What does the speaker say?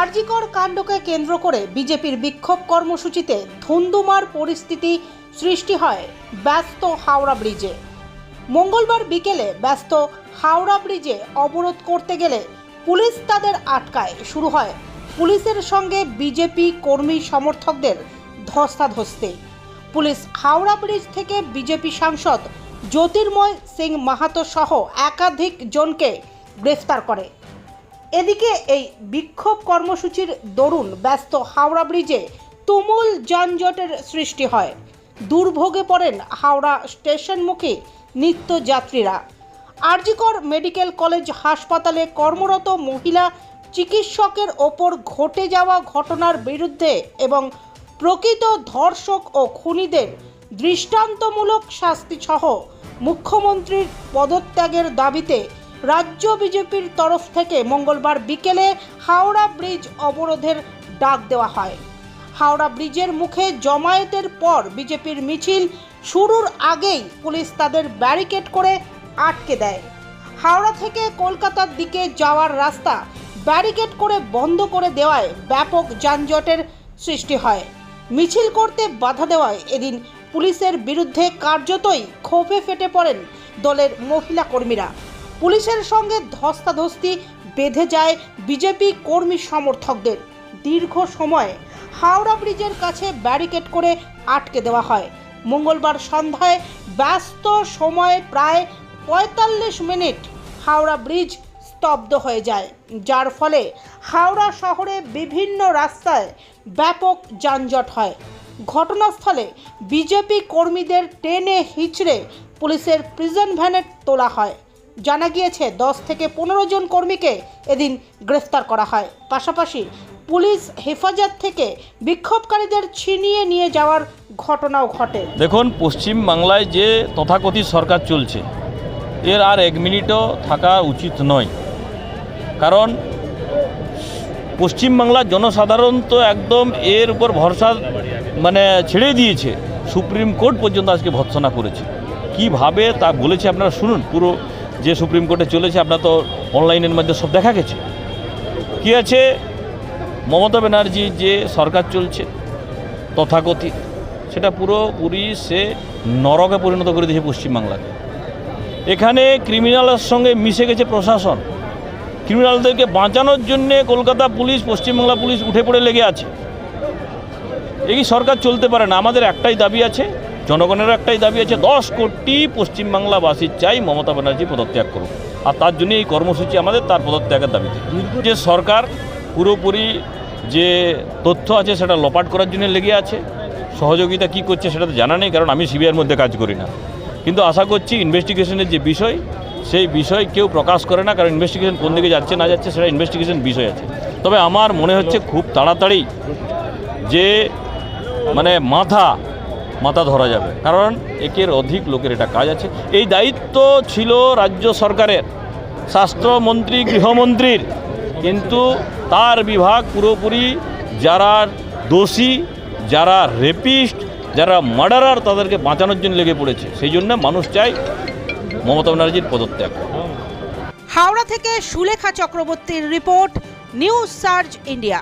আরজিকর কাণ্ডকে কেন্দ্র করে বিজেপির বিক্ষোভ কর্মসূচিতে ধুন্দুমার পরিস্থিতি সৃষ্টি হয় ব্যস্ত হাওড়া ব্রিজে। মঙ্গলবার বিকেলে ব্যস্ত হাওড়া ব্রিজে অবরোধ করতে গেলে পুলিশ তাদের আটকায়। শুরু হয় পুলিশের সঙ্গে বিজেপি কর্মী সমর্থকদের ধস্তাধস্তি। পুলিশ হাওড়া ব্রিজ থেকে বিজেপি সাংসদ জ্যোতির্ময় সিং মাহাতো সহ একাধিক জনকে গ্রেফতার করে। এদিকে এই বিক্ষোভ কর্মসূচির দরুন ব্যস্ত হাওড়া ব্রিজে তুমুল যানজটের সৃষ্টি হয়। দুর্ভোগে পড়েন হাওড়া স্টেশনমুখী নিত্যযাত্রীরা। আরজিকর মেডিকেল কলেজ হাসপাতালে কর্মরত মহিলা চিকিৎসকের ওপর ঘটে যাওয়া ঘটনার বিরুদ্ধে এবং প্রকৃত ধর্ষক ও খুনিদের দৃষ্টান্তমূলক শাস্তিসহ মুখ্যমন্ত্রীর পদত্যাগের দাবিতে রাজ্য বিজেপির তরফ থেকে মঙ্গলবার বিকেলে হাওড়া ব্রিজ অবরোধের ডাক দেওয়া হয়। হাওড়া ব্রিজের মুখে জমায়েতের পর বিজেপির মিছিল শুরুর আগেই পুলিশ তাদের ব্যারিকেড করে আটকে দেয়। হাওড়া থেকে কলকাতার দিকে যাওয়ার রাস্তা ব্যারিকেড করে বন্ধ করে দেওয়ায় ব্যাপক যানজটের সৃষ্টি হয়। মিছিল করতে বাধা দেওয়ায় এদিন পুলিশের বিরুদ্ধে কার্যতই ক্ষোভে ফেটে পড়েন দলের মহিলা কর্মীরা। পুলিশের সঙ্গে ধস্তাধস্তি বেঁধে যায় বিজেপি কর্মী সমর্থকদের। দীর্ঘ সময় হাওড়া ব্রিজের কাছে ব্যারিকেড করে আটকে দেওয়া হয়। মঙ্গলবার সন্ধ্যায় ব্যস্ত সময়ে প্রায় পঁয়তাল্লিশ মিনিট হাওড়া ব্রিজ স্তব্ধ হয়ে যায়। যার ফলে হাওড়া শহরে বিভিন্ন রাস্তায় ব্যাপক যানজট হয়। ঘটনাস্থলে বিজেপি কর্মীদের টেনে হিচড়ে পুলিশের প্রিজন ভ্যানে তোলা হয়। জানা গিয়েছে, দশ থেকে পনেরো জন কর্মীকে এদিন গ্রেফতার করা হয়। পাশাপাশি পুলিশ হেফাজত থেকে বিক্ষোভকারীদের ছিনিয়ে নিয়ে যাওয়ার ঘটনাও ঘটে। দেখুন, পশ্চিম বাংলায় যে তথাকথিত সরকার চলছে, এর আর এক মিনিটও থাকা উচিত নয়। কারণ পশ্চিমবাংলার জনসাধারণ তো একদম এর উপর ভরসা মানে ছেড়ে দিয়েছে। সুপ্রিম কোর্ট পর্যন্ত আজকে ভৎসনা করেছে। কীভাবে তা বলেছে আপনারা শুনুন, পুরো যে সুপ্রিম কোর্টে চলেছে আপনার তো অনলাইনের মধ্যে সব দেখা গেছে। কী আছে? মমতা ব্যানার্জি যে সরকার চলছে, তথাকথিত, সেটা পুরোপুরি সে নরকে পরিণত করে দিয়েছে পশ্চিমবাংলাকে। এখানে ক্রিমিনালের সঙ্গে মিশে গেছে প্রশাসন। ক্রিমিনালদেরকে বাঁচানোর জন্যে কলকাতা পুলিশ, পশ্চিমবাংলা পুলিশ উঠে পড়ে লেগে আছে। এই সরকার চলতে পারে না। আমাদের একটাই দাবি আছে জনগণের একটাই দাবি আছে, দশ কোটি পশ্চিমবাংলাবাসীর চাই মমতা ব্যানার্জি পদত্যাগ করুক। আর তার জন্য এই কর্মসূচি আমাদের তার পদত্যাগের দাবিতে। যে সরকার পুরোপুরি যে তথ্য আছে সেটা লোপাট করার জন্য লেগে আছে, সহযোগিতা কি করছে সেটা তো জানা নেই, কারণ আমি সিবিআইয়ের মধ্যে কাজ করি না। কিন্তু আশা করছি ইনভেস্টিগেশনের যে বিষয়, সেই বিষয় কেউ প্রকাশ করে না, কারণ ইনভেস্টিগেশন কোন দিকে যাচ্ছে, না যাচ্ছে, সেটা ইনভেস্টিগেশন বিষয় আছে। তবে আমার মনে হচ্ছে খুব তাড়াতাড়ি যে মানে মাথা মাথা ধরা যাবে। কারণ একের অধিক লোকের এটা কাজ আছে। এই দায়িত্ব ছিল রাজ্য সরকারের, স্বাস্থ্যমন্ত্রী, গৃহমন্ত্রীর। কিন্তু তার বিভাগ পুরোপুরি যারা দোষী, যারা রেপিস্ট, যারা মার্ডারার তাদেরকে বাঁচানোর জন্য লেগে পড়েছে। সেই জন্য মানুষ চাই মমতা ব্যানার্জির পদত্যাগ। হাওড়া থেকে সুলেখা চক্রবর্তীর রিপোর্ট, নিউজ সার্চ ইন্ডিয়া।